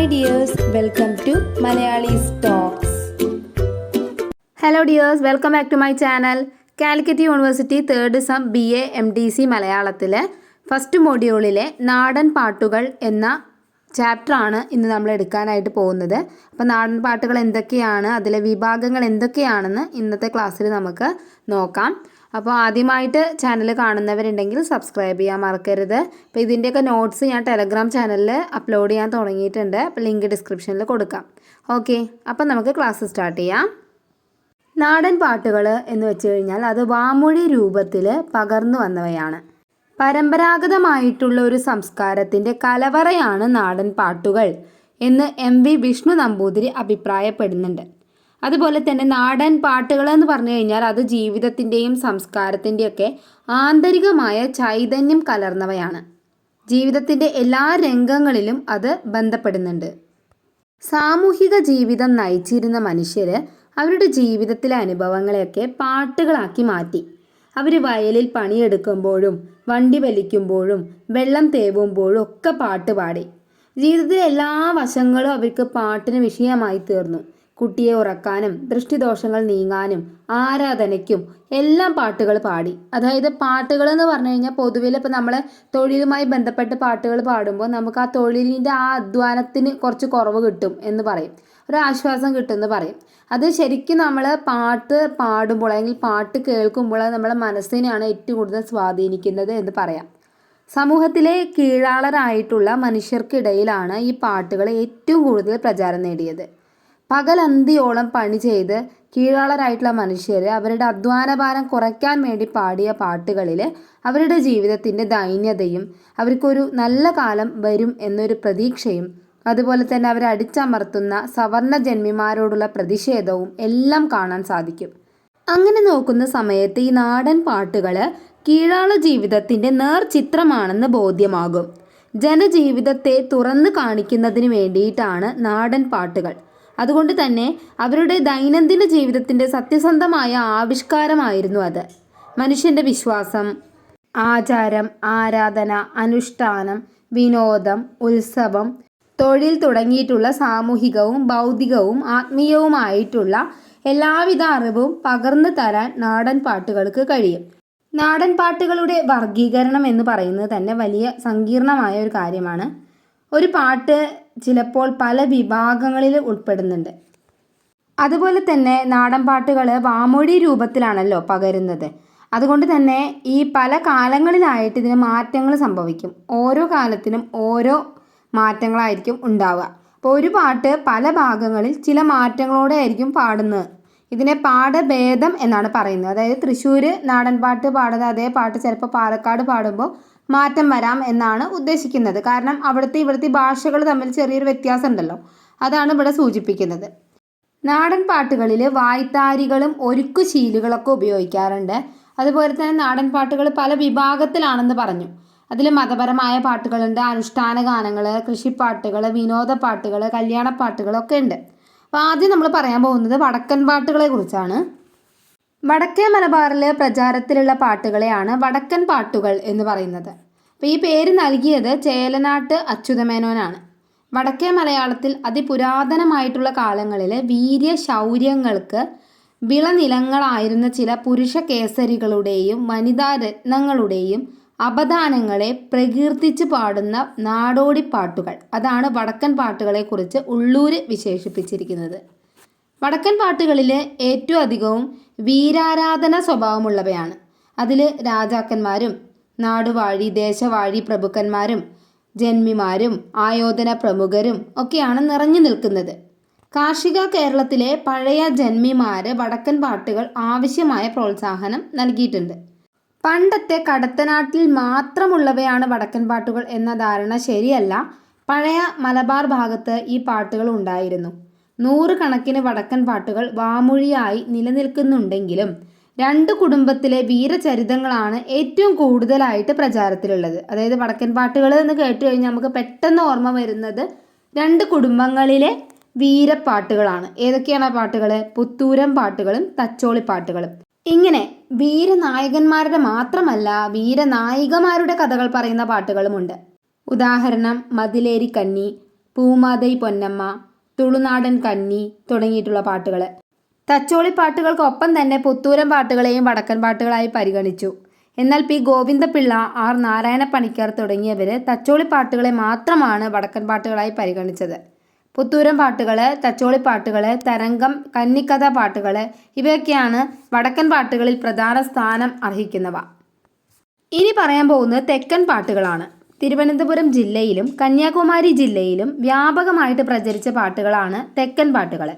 Hi dears welcome to Malayali stocks hello dears welcome back to my channel Calicut university third sem B A M D C മലയാളത്തിലെ first മൊഡ്യൂളിലെ നാടൻ പാട്ടുകൾ എന്ന ചാപ്റ്ററാണ് ഇന്ന് നമ്മൾ എടുക്കാനായിട്ട് പോകുന്നത്. അപ്പോൾ നാടൻ പാട്ടുകൾ എന്തൊക്കെയാണ്? അതിലെ വിഭാഗങ്ങൾ എന്തൊക്കെയാണെന്ന് ഇന്നത്തെ ക്ലാസ്സിൽ നമുക്ക് നോക്കാം. അപ്പോൾ ആദ്യമായിട്ട് ചാനൽ കാണുന്നവരുണ്ടെങ്കിൽ സബ്സ്ക്രൈബ് ചെയ്യാൻ മറക്കരുത്. അപ്പോൾ ഇതിന്റെയൊക്കെ നോട്ട്സ് ഞാൻ ടെലഗ്രാം ചാനലിൽ അപ്ലോഡ് ചെയ്യാൻ തുടങ്ങിയിട്ടുണ്ട്. അപ്പോൾ ലിങ്ക് ഡിസ്ക്രിപ്ഷനിൽ കൊടുക്കാം. ഓക്കെ അപ്പം നമുക്ക് ക്ലാസ് സ്റ്റാർട്ട് ചെയ്യാം. നാടൻ പാട്ടുകൾ എന്ന് വെച്ച് കഴിഞ്ഞാൽ അത് വാമൊഴി രൂപത്തിൽ പകർന്നു വന്നവയാണ്. പരമ്പരാഗതമായിട്ടുള്ള ഒരു സംസ്കാരത്തിന്റെ കലവറയാണ് നാടൻ പാട്ടുകൾ എന്ന് എം വി വിഷ്ണു നമ്പൂതിരി അഭിപ്രായപ്പെടുന്നുണ്ട്. അതുപോലെ തന്നെ നാടൻ പാട്ടുകൾ എന്ന് പറഞ്ഞു കഴിഞ്ഞാൽ അത് ജീവിതത്തിന്റെയും സംസ്കാരത്തിന്റെയൊക്കെ ആന്തരികമായ ചൈതന്യം കലർന്നവയാണ്. ജീവിതത്തിന്റെ എല്ലാ രംഗങ്ങളിലും അത് ബന്ധപ്പെടുന്നുണ്ട്. സാമൂഹിക ജീവിതം നയിച്ചിരുന്ന മനുഷ്യർ അവരുടെ ജീവിതത്തിലെ അനുഭവങ്ങളെയൊക്കെ പാട്ടുകളാക്കി മാറ്റി. അവർ വയലിൽ പണിയെടുക്കുമ്പോഴും വണ്ടി വലിക്കുമ്പോഴും വെള്ളം തേവുമ്പോഴും ഒക്കെ പാട്ട് പാടി. ജീവിതത്തിലെ എല്ലാ വശങ്ങളും അവർക്ക് പാട്ടിന് വിഷയമായി തീർന്നു. കുട്ടിയെ ഉറക്കാനും ദൃഷ്ടിദോഷങ്ങൾ നീങ്ങാനും ആരാധനയ്ക്കും എല്ലാം പാട്ടുകൾ പാടി. അതായത് പാട്ടുകൾ എന്ന് പറഞ്ഞു കഴിഞ്ഞാൽ പൊതുവിൽ ഇപ്പം നമ്മൾ തൊഴിലുമായി ബന്ധപ്പെട്ട് പാട്ടുകൾ പാടുമ്പോൾ നമുക്ക് ആ തൊഴിലിന്റെ ആ അധ്വാനത്തിന് കുറച്ച് കുറവ് കിട്ടും എന്ന് പറയും. ഒരു ആശ്വാസം കിട്ടുമെന്ന് പറയും. അത് ശരിക്കും നമ്മൾ പാട്ട് പാടുമ്പോൾ അല്ലെങ്കിൽ പാട്ട് കേൾക്കുമ്പോൾ അത് നമ്മുടെ മനസ്സിനെയാണ് ഏറ്റവും കൂടുതൽ സ്വാധീനിക്കുന്നത് എന്ന് പറയാം. സമൂഹത്തിലെ കീഴാളരായിട്ടുള്ള മനുഷ്യർക്കിടയിലാണ് ഈ പാട്ടുകൾ ഏറ്റവും കൂടുതൽ പ്രചാരം നേടിയത്. പകലന്തിയോളം പണി ചെയ്ത് കീഴാളരായിട്ടുള്ള മനുഷ്യർ അവരുടെ അധ്വാനഭാരം കുറയ്ക്കാൻ വേണ്ടി പാടിയ പാട്ടുകളിൽ അവരുടെ ജീവിതത്തിന്റെ ദൈന്യതയും അവർക്കൊരു നല്ല കാലം വരും എന്നൊരു പ്രതീക്ഷയും അതുപോലെ തന്നെ അവരെ അടിച്ചമർത്തുന്ന സവർണ ജന്മിമാരോടുള്ള പ്രതിഷേധവും എല്ലാം കാണാൻ സാധിക്കും. അങ്ങനെ നോക്കുന്ന സമയത്ത് ഈ നാടൻ പാട്ടുകൾ കീഴാള ജീവിതത്തിന്റെ നേർചിത്രമാണെന്ന് ബോധ്യമാകും. ജനജീവിതത്തെ തുറന്നു കാണിക്കുന്നതിന് വേണ്ടിയിട്ടാണ് നാടൻ പാട്ടുകൾ. അതുകൊണ്ട് തന്നെ അവരുടെ ദൈനംദിന ജീവിതത്തിന്റെ സത്യസന്ധമായ ആവിഷ്കാരമായിരുന്നു അത്. മനുഷ്യന്റെ വിശ്വാസം ആചാരം ആരാധന അനുഷ്ഠാനം വിനോദം ഉത്സവം തൊഴിൽ തുടങ്ങിയിട്ടുള്ള സാമൂഹികവും ഭൗതികവും ആത്മീയവുമായിട്ടുള്ള എല്ലാവിധ അറിവും പകർന്നു തരാൻ നാടൻ പാട്ടുകൾക്ക് കഴിയും. നാടൻ പാട്ടുകളുടെ വർഗീകരണം എന്ന് പറയുന്നത് തന്നെ വലിയ സങ്കീർണമായ ഒരു കാര്യമാണ്. ഒരു പാട്ട് ചിലപ്പോൾ പല വിഭാഗങ്ങളിൽ ഉൾപ്പെടുന്നുണ്ട്. അതുപോലെ തന്നെ നാടൻ പാട്ടുകൾ വാമൊഴി രൂപത്തിലാണല്ലോ പകരുന്നത്. അതുകൊണ്ട് തന്നെ ഈ പല കാലങ്ങളിലായിട്ട് ഇതിന് മാറ്റങ്ങൾ സംഭവിക്കും. ഓരോ കാലത്തിനും ഓരോ മാറ്റങ്ങളായിരിക്കും ഉണ്ടാവുക. അപ്പോൾ ഒരു പാട്ട് പല ഭാഗങ്ങളിൽ ചില മാറ്റങ്ങളോടെ ആയിരിക്കും പാടുന്നത്. ഇതിനെ പാഠഭേദം എന്നാണ് പറയുന്നത്. അതായത് തൃശ്ശൂർ നാടൻ പാട്ട് പാടുന്ന അതേ പാട്ട് ചിലപ്പോൾ പാലക്കാട് പാടുമ്പോൾ മാറ്റം വരാം എന്നാണ് ഉദ്ദേശിക്കുന്നത്. കാരണം അവിടുത്തെ ഇവിടുത്തെ ഭാഷകൾ തമ്മിൽ ചെറിയൊരു വ്യത്യാസം ഉണ്ടല്ലോ അതാണ് ഇവിടെ സൂചിപ്പിക്കുന്നത്. നാടൻ പാട്ടുകളിൽ വായ്ത്താരികളും ഒരുക്കു ശീലുകളൊക്കെ ഉപയോഗിക്കാറുണ്ട്. അതുപോലെ തന്നെ നാടൻ പാട്ടുകൾ പല വിഭാഗത്തിലാണെന്ന് പറഞ്ഞു. അതിൽ മതപരമായ പാട്ടുകളുണ്ട്. അനുഷ്ഠാന ഗാനങ്ങൾ കൃഷിപ്പാട്ടുകൾ വിനോദ പാട്ടുകൾ കല്യാണ പാട്ടുകളൊക്കെ ഉണ്ട്. അപ്പോൾ ആദ്യം നമ്മൾ പറയാൻ പോകുന്നത് വടക്കൻ പാട്ടുകളെ കുറിച്ചാണ്. വടക്കേ മലബാറിൽ പ്രചാരത്തിലുള്ള പാട്ടുകളെയാണ് വടക്കൻ പാട്ടുകൾ എന്ന് പറയുന്നത്. അപ്പോൾ ഈ പേര് നൽകിയത് ചേലനാട്ട് അച്യുതമേനോനാണ്. വടക്കേ മലയാളത്തിൽ അതിപുരാതനമായിട്ടുള്ള കാലങ്ങളിൽ വീര്യ ശൗര്യങ്ങൾക്ക് വിളനിലങ്ങളായിരുന്ന ചില പുരുഷ കേസരികളുടെയും വനിതാ രത്നങ്ങളുടെയും അപദാനങ്ങളെ പ്രകീർത്തിച്ച് പാടുന്ന നാടോടി പാട്ടുകൾ അതാണ് വടക്കൻ പാട്ടുകളെക്കുറിച്ച് ഉള്ളൂർ വിശേഷിപ്പിച്ചിരിക്കുന്നത്. വടക്കൻ പാട്ടുകളിൽ ഏറ്റവും അധികവും വീരാരാധന സ്വഭാവമുള്ളവയാണ്. അതിൽ രാജാക്കന്മാരും നാടുവാഴി ദേശവാഴി പ്രഭുക്കന്മാരും ജന്മിമാരും ആയോധന പ്രമുഖരും ഒക്കെയാണ് നിറഞ്ഞു നിൽക്കുന്നത്. കാർഷിക കേരളത്തിലെ പഴയ ജന്മിമാര് വടക്കൻ പാട്ടുകൾ ആവശ്യമായ പ്രോത്സാഹനം നൽകിയിട്ടുണ്ട്. പണ്ടത്തെ കടത്തനാട്ടിൽ മാത്രമുള്ളവയാണ് വടക്കൻ പാട്ടുകൾ എന്ന ധാരണ ശരിയല്ല. പഴയ മലബാർ ഭാഗത്ത് ഈ പാട്ടുകൾ ഉണ്ടായിരുന്നു. നൂറുകണക്കിന് വടക്കൻ പാട്ടുകൾ വാമൊഴിയായി നിലനിൽക്കുന്നുണ്ടെങ്കിലും രണ്ട് കുടുംബത്തിലെ വീരചരിതങ്ങളാണ് ഏറ്റവും കൂടുതലായിട്ട് പ്രചാരത്തിലുള്ളത്. അതായത് വടക്കൻ പാട്ടുകൾ എന്ന് കേട്ട് കഴിഞ്ഞാൽ നമുക്ക് പെട്ടെന്ന് ഓർമ്മ വരുന്നത് രണ്ട് കുടുംബങ്ങളിലെ വീരപ്പാട്ടുകളാണ്. ഏതൊക്കെയാണ് ആ പാട്ടുകൾ പുത്തൂരം പാട്ടുകളും തച്ചോളി പാട്ടുകളും. ഇങ്ങനെ വീരനായകന്മാരുടെ മാത്രമല്ല വീരനായികമാരുടെ കഥകൾ പറയുന്ന പാട്ടുകളുമുണ്ട്. ഉദാഹരണം മതിലേരി കന്നി പൂമാതൈ പൊന്നമ്മ തുളുനാടൻ കന്നി തുടങ്ങിയിട്ടുള്ള പാട്ടുകൾ തച്ചോളി പാട്ടുകൾക്കൊപ്പം തന്നെ പുത്തൂരം പാട്ടുകളെയും വടക്കൻ പാട്ടുകളായി പരിഗണിച്ചു. എന്നാൽ പി. ഗോവിന്ദപിള്ള ആർ. നാരായണ പണിക്കർ തുടങ്ങിയവർ തച്ചോളി പാട്ടുകളെ മാത്രമാണ് വടക്കൻ പാട്ടുകളായി പരിഗണിച്ചത്. പുത്തൂരം പാട്ടുകൾ തച്ചോളി പാട്ടുകൾ തരംഗം കന്നിക്കഥ പാട്ടുകൾ ഇവയൊക്കെയാണ് വടക്കൻ പാട്ടുകളിൽ പ്രധാന സ്ഥാനം അർഹിക്കുന്നവ. ഇനി പറയാൻ പോകുന്നത് തെക്കൻ പാട്ടുകളാണ്. തിരുവനന്തപുരം ജില്ലയിലും കന്യാകുമാരി ജില്ലയിലും വ്യാപകമായിട്ട് പ്രചരിച്ച പാട്ടുകളാണ് തെക്കൻ പാട്ടുകൾ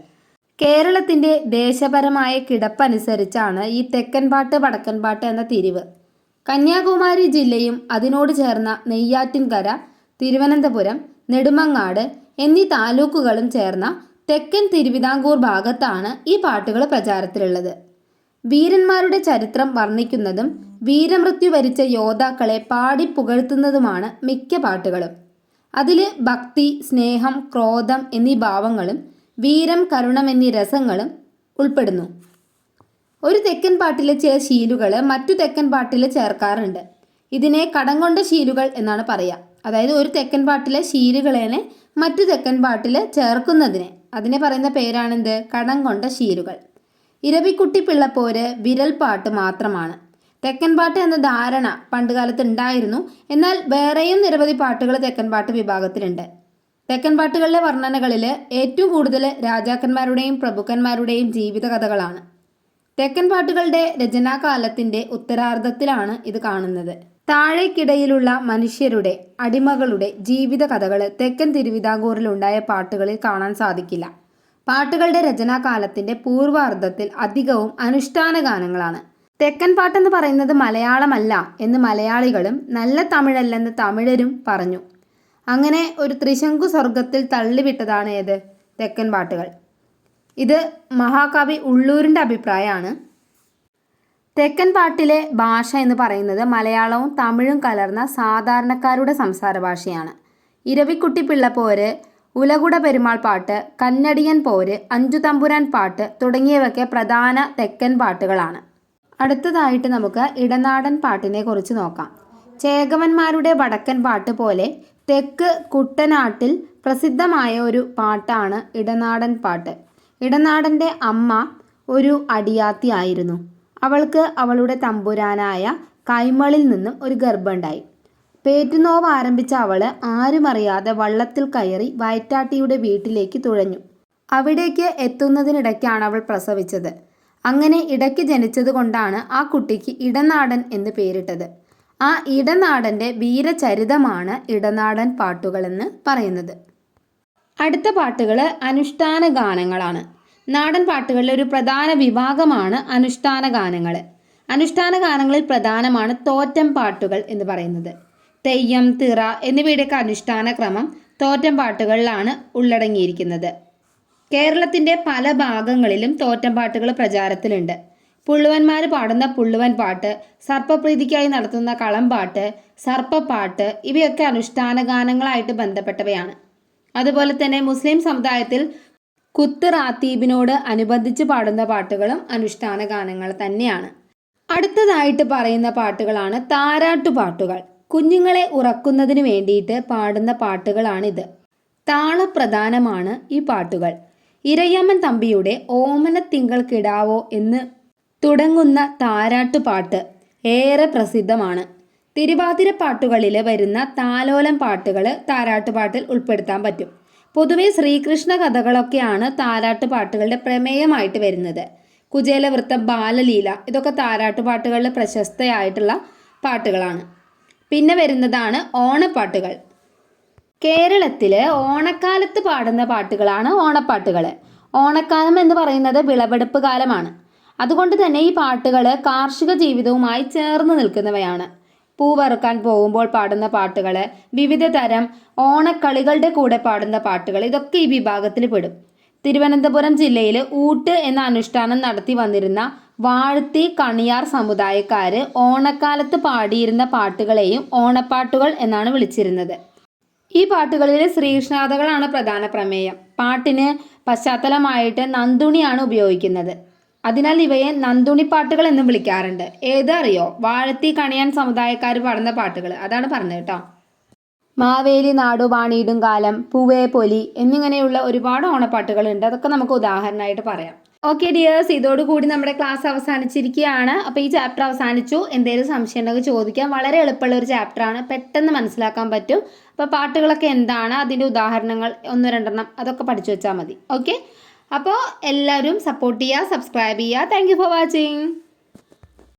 കേരളത്തിന്റെ ദേശപരമായ കിടപ്പനുസരിച്ചാണ് ഈ തെക്കൻ പാട്ട് വടക്കൻ പാട്ട് എന്ന തിരിവ്. കന്യാകുമാരി ജില്ലയും അതിനോട് ചേർന്ന നെയ്യാറ്റിൻകര തിരുവനന്തപുരം നെടുമങ്ങാട് എന്നീ താലൂക്കുകളും ചേർന്ന തെക്കൻ തിരുവിതാംകൂർ ഭാഗത്താണ് ഈ പാട്ടുകൾ പ്രചാരത്തിലുള്ളത്. വീരന്മാരുടെ ചരിത്രം വർണിക്കുന്നതും വീരമൃത്യു വരിച്ച യോദ്ധാക്കളെ പാടി പുകഴ്ത്തുന്നതുമാണ് മിക്ക പാട്ടുകളും. അതിൽ ഭക്തി സ്നേഹം ക്രോധം എന്നീ ഭാവങ്ങളും വീരം കരുണം എന്നീ രസങ്ങളും ഉൾപ്പെടുന്നു. ഒരു തെക്കൻ പാട്ടിലെ ചില ശീലുകൾ മറ്റു തെക്കൻ പാട്ടിൽ ചേർക്കാറുണ്ട്. ഇതിനെ കടം കൊണ്ട ശീലുകൾ എന്നാണ് പറയുക അതായത് ഒരു തെക്കൻ പാട്ടിലെ ശീലുകളെ മറ്റു തെക്കൻ പാട്ടിൽ ചേർക്കുന്നതിനെ. അതിനെ പറയുന്ന പേരാണെന്ത്? കടം കൊണ്ട ശീലുകൾ. ഇരവിക്കുട്ടി പിള്ളപ്പോര് വിരൽ പാട്ട് മാത്രമാണ്. തെക്കൻ പാട്ട് എന്ന ധാരണ പണ്ടുകാലത്ത് ഉണ്ടായിരുന്നു. എന്നാൽ വേറെയും നിരവധി പാട്ടുകൾ തെക്കൻ പാട്ട് വിഭാഗത്തിലുണ്ട്. തെക്കൻ പാട്ടുകളിലെ വർണനകളിൽ ഏറ്റവും കൂടുതൽ രാജാക്കന്മാരുടെയും പ്രഭുക്കന്മാരുടെയും ജീവിത കഥകളാണ്. തെക്കൻ പാട്ടുകളുടെ രചനാകാലത്തിന്റെ ഉത്തരാർദ്ധത്തിലാണ് ഇത് കാണുന്നത്. താഴേക്കിടയിലുള്ള മനുഷ്യരുടെ അടിമകളുടെ ജീവിത കഥകൾ തെക്കൻ തിരുവിതാംകൂറിലുണ്ടായ പാട്ടുകളിൽ കാണാൻ സാധിക്കില്ല. പാട്ടുകളുടെ രചനാകാലത്തിന്റെ പൂർവാർദ്ധത്തിൽ അധികവും അനുഷ്ഠാന ഗാനങ്ങളാണ് തെക്കൻ പാട്ടെന്ന് പറയുന്നത് മലയാളമല്ല എന്ന് മലയാളികളും നല്ല തമിഴല്ലെന്ന് തമിഴരും പറഞ്ഞു. അങ്ങനെ ഒരു ത്രിശങ്കു സ്വർഗത്തിൽ തള്ളിവിട്ടതാണ് ഏത്? തെക്കൻ പാട്ടുകൾ. ഇത് മഹാകവി ഉള്ളൂരിന്റെ അഭിപ്രായമാണ്. തെക്കൻ പാട്ടിലെ ഭാഷ എന്ന് പറയുന്നത് മലയാളവും തമിഴും കലർന്ന സാധാരണക്കാരുടെ സംസാര ഭാഷയാണ്. ഇരവിക്കുട്ടി പിള്ളപ്പോര് ഉലകുട പെരുമാൾ പാട്ട് കന്നടിയൻ പോര് അഞ്ചു തമ്പുരാൻ പാട്ട് തുടങ്ങിയവയൊക്കെ പ്രധാന തെക്കൻ പാട്ടുകളാണ്. അടുത്തതായിട്ട് നമുക്ക് ഇടനാടൻ പാട്ടിനെ കുറിച്ച് നോക്കാം. ചേകവന്മാരുടെ വടക്കൻ പാട്ട് പോലെ തെക്ക് കുട്ടനാട്ടിൽ പ്രസിദ്ധമായ ഒരു പാട്ടാണ് ഇടനാടൻ പാട്ട്. ഇടനാടന്റെ അമ്മ ഒരു അടിയാത്തി ആയിരുന്നു. അവൾക്ക് അവളുടെ തമ്പുരാനായ കൈമളിൽ നിന്നും ഒരു ഗർഭമുണ്ടായി. പേറ്റുനോവ് ആരംഭിച്ച അവൾ ആരുമറിയാതെ വള്ളത്തിൽ കയറി വയറ്റാട്ടിയുടെ വീട്ടിലേക്ക് തുഴഞ്ഞു. അവിടേക്ക് എത്തുന്നതിനിടയ്ക്കാണ് അവൾ പ്രസവിച്ചത്. അങ്ങനെ ഇടയ്ക്ക് ജനിച്ചതുകൊണ്ടാണ് ആ കുട്ടിക്ക് ഇടനാടൻ എന്ന് പേരിട്ടത്. ആ ഇടനാടന്റെ വീരചരിതമാണ് ഇടനാടൻ പാട്ടുകളെന്ന് പറയുന്നത്. അടുത്ത പാട്ടുകൾ അനുഷ്ഠാന ഗാനങ്ങളാണ്. നാടൻ പാട്ടുകളിലെ ഒരു പ്രധാന വിഭാഗമാണ് അനുഷ്ഠാന ഗാനങ്ങൾ അനുഷ്ഠാന ഗാനങ്ങളിൽ പ്രധാനമാണ് തോറ്റം പാട്ടുകൾ എന്ന് പറയുന്നത്. തെയ്യം തിറ എന്നിവയുടെയൊക്കെ അനുഷ്ഠാന ക്രമം തോറ്റം പാട്ടുകളിലാണ് ഉള്ളടങ്ങിയിരിക്കുന്നത്. കേരളത്തിന്റെ പല ഭാഗങ്ങളിലും തോറ്റംപാട്ടുകൾ പ്രചാരത്തിലുണ്ട്. പുള്ളുവന്മാർ പാടുന്ന പുള്ളുവൻ പാട്ട് സർപ്പപ്രീതിക്കായി നടത്തുന്ന കളംപാട്ട് സർപ്പപ്പാട്ട് ഇവയൊക്കെ അനുഷ്ഠാന ഗാനങ്ങളായിട്ട് ബന്ധപ്പെട്ടവയാണ്. അതുപോലെ തന്നെ മുസ്ലിം സമുദായത്തിൽ കുത്ത് റാത്തീബിനോട് അനുബന്ധിച്ച് പാടുന്ന പാട്ടുകളും അനുഷ്ഠാന ഗാനങ്ങൾ തന്നെയാണ്. അടുത്തതായിട്ട് പറയുന്ന പാട്ടുകളാണ് താരാട്ടുപാട്ടുകൾ. കുഞ്ഞുങ്ങളെ ഉറക്കുന്നതിന് വേണ്ടിയിട്ട് പാടുന്ന പാട്ടുകളാണിത്. താളപ്രധാനമാണ് ഈ പാട്ടുകൾ. ഇരയമ്മൻ തമ്പിയുടെ ഓമന തിങ്കൾ കിടാവോ എന്ന് തുടങ്ങുന്ന താരാട്ടുപാട്ട് ഏറെ പ്രസിദ്ധമാണ്. തിരുവാതിര പാട്ടുകളിൽ വരുന്ന താലോലം പാട്ടുകൾ താരാട്ടുപാട്ടിൽ ഉൾപ്പെടുത്താൻ പറ്റും. പൊതുവെ ശ്രീകൃഷ്ണ കഥകളൊക്കെയാണ് താരാട്ടുപാട്ടുകളുടെ പ്രമേയമായിട്ട് വരുന്നത്. കുചേലവൃത്തം ബാലലീല ഇതൊക്കെ താരാട്ട് പാട്ടുകളിൽ പ്രശസ്തയായിട്ടുള്ള പാട്ടുകളാണ്. പിന്നെ വരുന്നതാണ് ഓണപ്പാട്ടുകൾ. കേരളത്തിൽ ഓണക്കാലത്ത് പാടുന്ന പാട്ടുകളാണ് ഓണപ്പാട്ടുകൾ ഓണക്കാലം എന്ന് പറയുന്നത് വിളവെടുപ്പ് കാലമാണ്. അതുകൊണ്ട് തന്നെ ഈ പാട്ടുകൾ കാർഷിക ജീവിതവുമായി ചേർന്ന് നിൽക്കുന്നവയാണ്. പൂവറുക്കാൻ പോകുമ്പോൾ പാടുന്ന പാട്ടുകൾ വിവിധ തരം ഓണക്കളികളുടെ കൂടെ പാടുന്ന പാട്ടുകൾ ഇതൊക്കെ ഈ വിഭാഗത്തിൽ പെടും. തിരുവനന്തപുരം ജില്ലയിൽ ഊട്ട് എന്ന അനുഷ്ഠാനം നടത്തി വന്നിരുന്ന വാഴ്ത്തി കണിയാർ സമുദായക്കാർ ഓണക്കാലത്ത് പാടിയിരുന്ന പാട്ടുകളെയും ഓണപ്പാട്ടുകൾ എന്നാണ് വിളിച്ചിരുന്നത്. ഈ പാട്ടുകളിൽ ശ്രീകൃഷ്ണാഥകളാണ് പ്രധാന പ്രമേയം. പാട്ടിന് പശ്ചാത്തലമായിട്ട് നന്ദുണിയാണ് ഉപയോഗിക്കുന്നത്. അതിനാൽ ഇവയെ നന്ദുണി പാട്ടുകൾ എന്നും വിളിക്കാറുണ്ട്. ഏതറിയോ വാഴത്തി കണിയാൻ സമുദായക്കാർ പാടുന്ന പാട്ടുകൾ അതാണ് പറഞ്ഞത് കേട്ടോ. മാവേലി നാടു വാണിയിടും കാലം പൂവേ പൊലി എന്നിങ്ങനെയുള്ള ഒരുപാട് ഓണപ്പാട്ടുകളുണ്ട്. അതൊക്കെ നമുക്ക് ഉദാഹരണമായിട്ട് പറയാം. ഓക്കെ ഡിയേഴ്സ് ഇതോടുകൂടി നമ്മുടെ ക്ലാസ് അവസാനിച്ചിരിക്കുകയാണ്. അപ്പോൾ ഈ ചാപ്റ്റർ അവസാനിച്ചു. എന്തെങ്കിലും സംശയം ഉണ്ടെങ്കിൽ ചോദിക്കാം. വളരെ എളുപ്പമുള്ള ഒരു ചാപ്റ്ററാണ് പെട്ടെന്ന് മനസ്സിലാക്കാൻ പറ്റും. അപ്പോൾ പാട്ടുകളൊക്കെ എന്താണ്? അതിന്റെ ഉദാഹരണങ്ങൾ ഒന്ന് രണ്ടെണ്ണം അതൊക്കെ പഠിച്ചു വെച്ചാൽ മതി. ഓക്കെ അപ്പോൾ എല്ലാവരും സപ്പോർട്ട് ചെയ്യുക സബ്സ്ക്രൈബ് ചെയ്യുക. Thank for watching